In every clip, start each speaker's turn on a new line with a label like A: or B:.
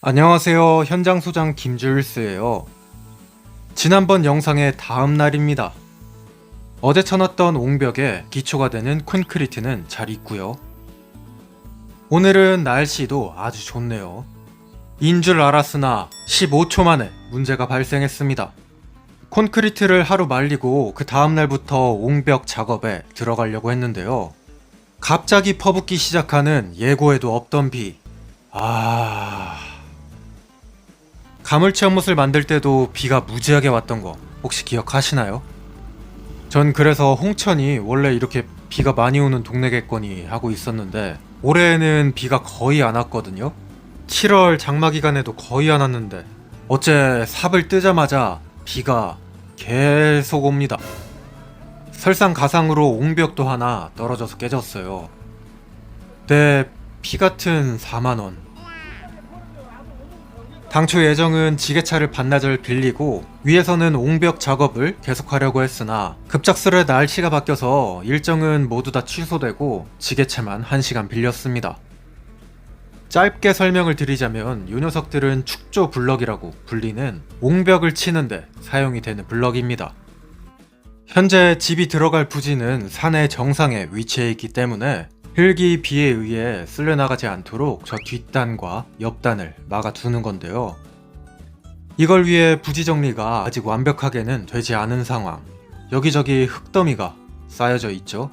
A: 안녕하세요. 현장 소장 김주일스예요. 지난번 영상의 다음 날입니다. 어제 쳐놨던 옹벽에 기초가 되는 콘크리트는 잘 있고요. 오늘은 날씨도 아주 좋네요. 인 줄 알았으나 15초 만에 문제가 발생했습니다. 콘크리트를 하루 말리고 그 다음 날부터 옹벽 작업에 들어가려고 했는데요. 갑자기 퍼붓기 시작하는 예고에도 없던 비. 아... 가물치 연못을 만들 때도 비가 무지하게 왔던 거 혹시 기억하시나요? 전 그래서 홍천이 원래 이렇게 비가 많이 오는 동네겠거니 하고 있었는데 올해에는 비가 거의 안 왔거든요. 7월 장마 기간에도 거의 안 왔는데 어째 삽을 뜨자마자 비가 계속 옵니다. 설상가상으로 옹벽도 하나 떨어져서 깨졌어요. 내 피 같은 4만 원. 당초 예정은 지게차를 반나절 빌리고 위에서는 옹벽 작업을 계속하려고 했으나 급작스레 날씨가 바뀌어서 일정은 모두 다 취소되고 지게차만 1시간 빌렸습니다. 짧게 설명을 드리자면 이 녀석들은 축조 블럭이라고 불리는 옹벽을 치는데 사용이 되는 블럭입니다. 현재 집이 들어갈 부지는 산의 정상에 위치해 있기 때문에 흙이 비에 의해 쓸려나가지 않도록 저 뒷단과 옆단을 막아두는 건데요. 이걸 위해 부지 정리가 아직 완벽하게는 되지 않은 상황. 여기저기 흙더미가 쌓여져 있죠.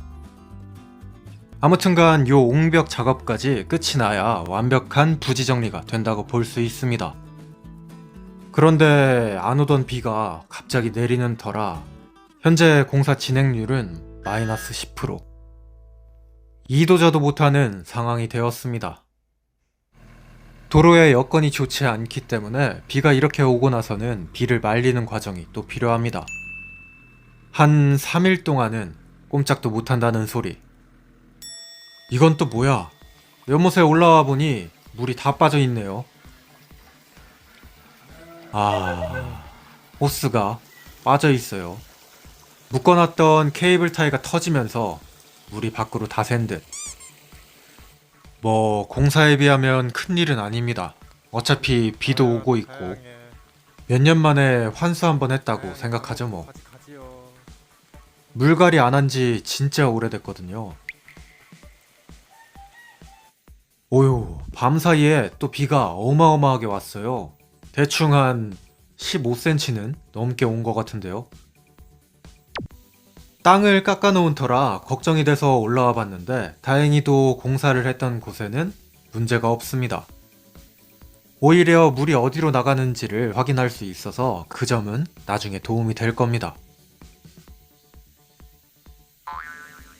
A: 아무튼간 요 옹벽 작업까지 끝이 나야 완벽한 부지 정리가 된다고 볼 수 있습니다. 그런데 안 오던 비가 갑자기 내리는 터라 현재 공사 진행률은 마이너스 10%. 이도저도 못하는 상황이 되었습니다. 도로의 여건이 좋지 않기 때문에 비가 이렇게 오고 나서는 비를 말리는 과정이 또 필요합니다. 한 3일 동안은 꼼짝도 못한다는 소리. 이건 또 뭐야? 연못에 올라와 보니 물이 다 빠져 있네요. 아, 호스가 빠져 있어요. 묶어놨던 케이블 타이가 터지면서 물이 밖으로 다 샌 듯. 뭐 공사에 비하면 큰 일은 아닙니다. 어차피 비도 오고 있고 몇 년 만에 환수 한번 했다고 생각하죠 뭐. 물갈이 안 한 지 진짜 오래됐거든요. 오유, 밤 사이에 또 비가 어마어마하게 왔어요. 대충 한 15cm는 넘게 온 것 같은데요. 땅을 깎아놓은 터라 걱정이 돼서 올라와 봤는데 다행히도 공사를 했던 곳에는 문제가 없습니다. 오히려 물이 어디로 나가는지를 확인할 수 있어서 그 점은 나중에 도움이 될 겁니다.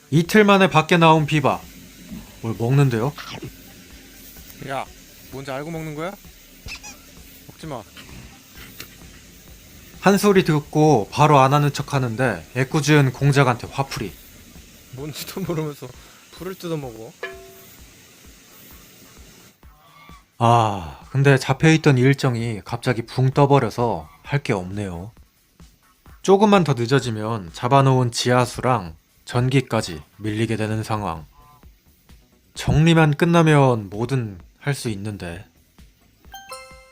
A: 이틀 만에 밖에 나온 비바. 뭘 먹는데요?
B: 야, 뭔지 알고 먹는 거야? 먹지 마.
A: 한 소리 듣고 바로 안 하는 척 하는데 애꿎은 공작한테 화풀이.
B: 뭔지도 모르면서 풀을 뜯어 먹어.
A: 아, 근데 잡혀있던 일정이 갑자기 붕 떠버려서 할 게 없네요. 조금만 더 늦어지면 잡아놓은 지하수랑 전기까지 밀리게 되는 상황. 정리만 끝나면 뭐든 할 수 있는데.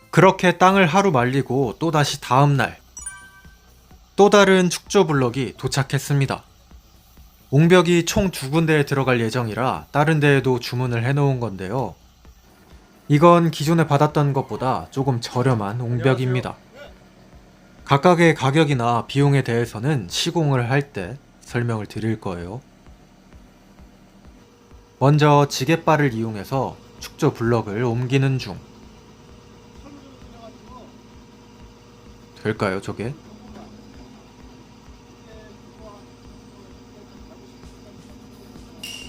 A: 그렇게 땅을 하루 말리고 또다시 다음날. 또 다른 축조 블럭이 도착했습니다. 옹벽이 총 두 군데에 들어갈 예정이라 다른 데에도 주문을 해놓은 건데요. 이건 기존에 받았던 것보다 조금 저렴한 옹벽입니다. 각각의 가격이나 비용에 대해서는 시공을 할 때 설명을 드릴 거예요. 먼저 지게발을 이용해서 축조 블럭을 옮기는 중. 될까요, 저게?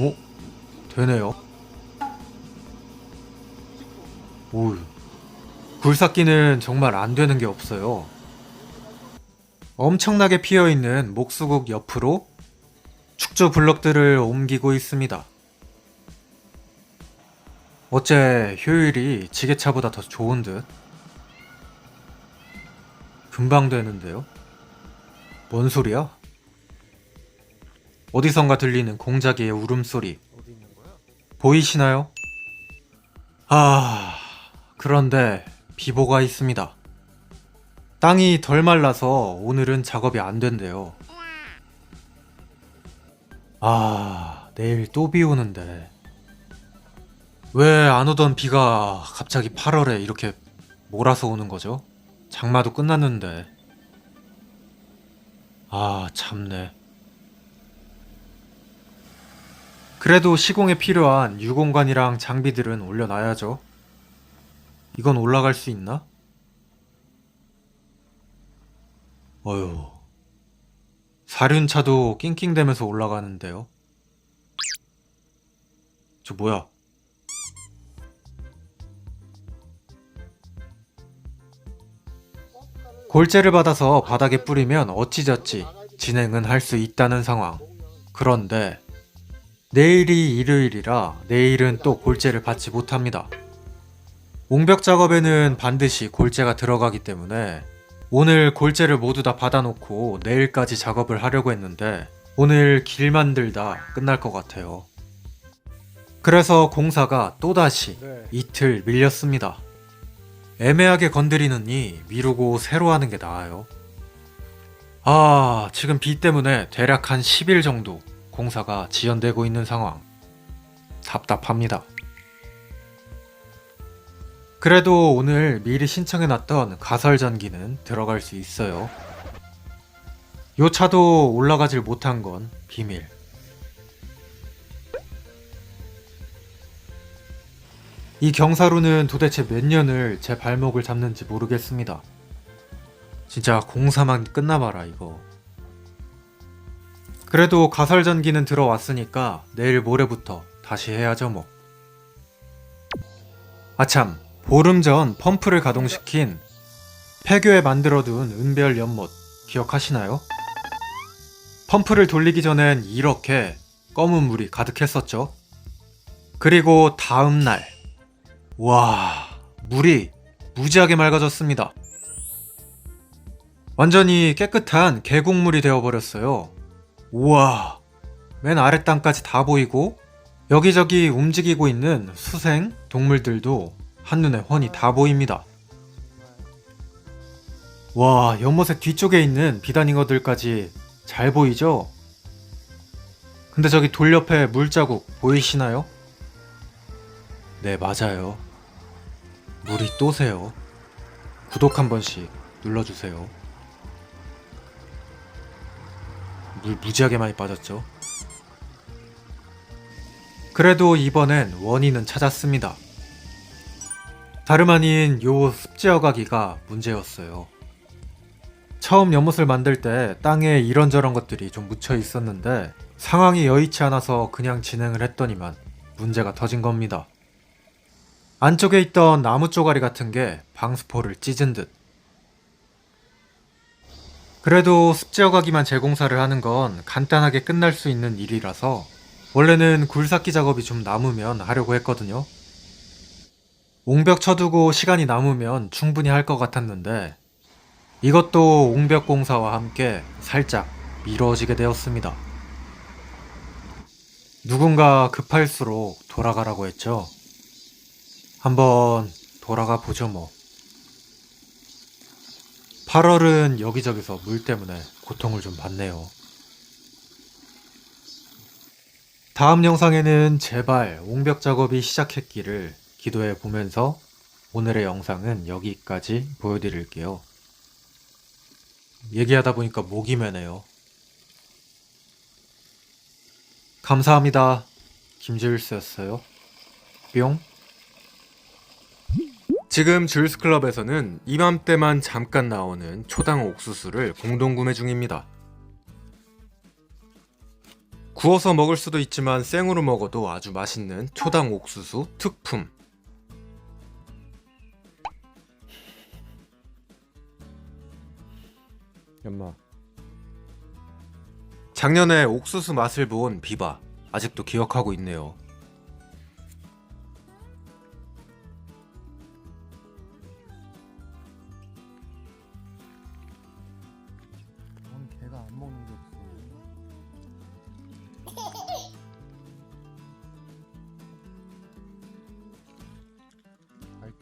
A: 오, 되네요. 오, 굴삭기는 정말 안 되는 게 없어요. 엄청나게 피어 있는 목수국 옆으로 축조 블럭들을 옮기고 있습니다. 어째 효율이 지게차보다 더 좋은 듯? 금방 되는데요? 뭔 소리야? 어디선가 들리는 공자기의 울음소리. 보이시나요? 아, 그런데 비보가 있습니다. 땅이 덜 말라서 오늘은 작업이 안 된대요. 아, 내일 또 비 오는데. 왜 안 오던 비가 갑자기 8월에 이렇게 몰아서 오는 거죠? 장마도 끝났는데. 아, 참네. 그래도 시공에 필요한 유공관이랑 장비들은 올려놔야죠. 이건 올라갈 수 있나? 어휴. 사륜차도 낑낑대면서 올라가는데요. 저 뭐야? 골재를 받아서 바닥에 뿌리면 어찌저찌 진행은 할 수 있다는 상황. 그런데 내일이 일요일이라 내일은 또 골재를 받지 못합니다. 옹벽 작업에는 반드시 골재가 들어가기 때문에 오늘 골재를 모두 다 받아놓고 내일까지 작업을 하려고 했는데 오늘 길 만들다 끝날 것 같아요. 그래서 공사가 또다시
B: 네.
A: 이틀 밀렸습니다. 애매하게 건드리느니 미루고 새로 하는 게 나아요. 아, 지금 비 때문에 대략 한 10일 정도 공사가 지연되고 있는 상황. 답답합니다. 그래도 오늘 미리 신청해놨던 가설 전기는 들어갈 수 있어요. 요 차도 올라가질 못한 건 비밀. 이 경사로는 도대체 몇 년을 제 발목을 잡는지 모르겠습니다. 진짜 공사만 끝나봐라 이거. 그래도 가설 전기는 들어왔으니까 내일 모레부터 다시 해야죠 뭐. 아참 보름 전 펌프를 가동시킨 폐교에 만들어둔 은별 연못 기억하시나요? 펌프를 돌리기 전엔 이렇게 검은 물이 가득했었죠. 그리고 다음 날 와, 물이 무지하게 맑아졌습니다. 완전히 깨끗한 계곡물이 되어버렸어요. 우와, 맨 아래 땅까지 다 보이고 여기저기 움직이고 있는 수생 동물들도 한눈에 훤히 다 보입니다. 와, 연못의 뒤쪽에 있는 비단잉어들까지 잘 보이죠? 근데 저기 돌 옆에 물자국 보이시나요? 네, 맞아요. 물이 또 새요. 구독 한 번씩 눌러주세요. 물 무지하게 많이 빠졌죠? 그래도 이번엔 원인은 찾았습니다. 다름 아닌 요 습지어가기가 문제였어요. 처음 연못을 만들 때 땅에 이런저런 것들이 좀 묻혀 있었는데 상황이 여의치 않아서 그냥 진행을 했더니만 문제가 터진 겁니다. 안쪽에 있던 나무 쪼가리 같은 게 방수포를 찢은 듯. 그래도 습지어가기만 재공사를 하는 건 간단하게 끝날 수 있는 일이라서 원래는 굴삭기 작업이 좀 남으면 하려고 했거든요. 옹벽 쳐두고 시간이 남으면 충분히 할 것 같았는데 이것도 옹벽 공사와 함께 살짝 미뤄지게 되었습니다. 누군가 급할수록 돌아가라고 했죠. 한번 돌아가 보죠 뭐. 8월은 여기저기서 물 때문에 고통을 좀 받네요. 다음 영상에는 제발 옹벽 작업이 시작했기를 기도해 보면서 오늘의 영상은 여기까지 보여드릴게요. 얘기하다 보니까 목이 메네요. 감사합니다. 김지일스였어요. 뿅. 지금 주일스 클럽에서는 이맘때만 잠깐 나오는 초당 옥수수를 공동 구매 중입니다. 구워서 먹을 수도 있지만 생으로 먹어도 아주 맛있는 초당 옥수수 특품.
B: 연마.
A: 작년에 옥수수 맛을 본 비바 아직도 기억하고 있네요.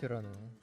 B: 라는.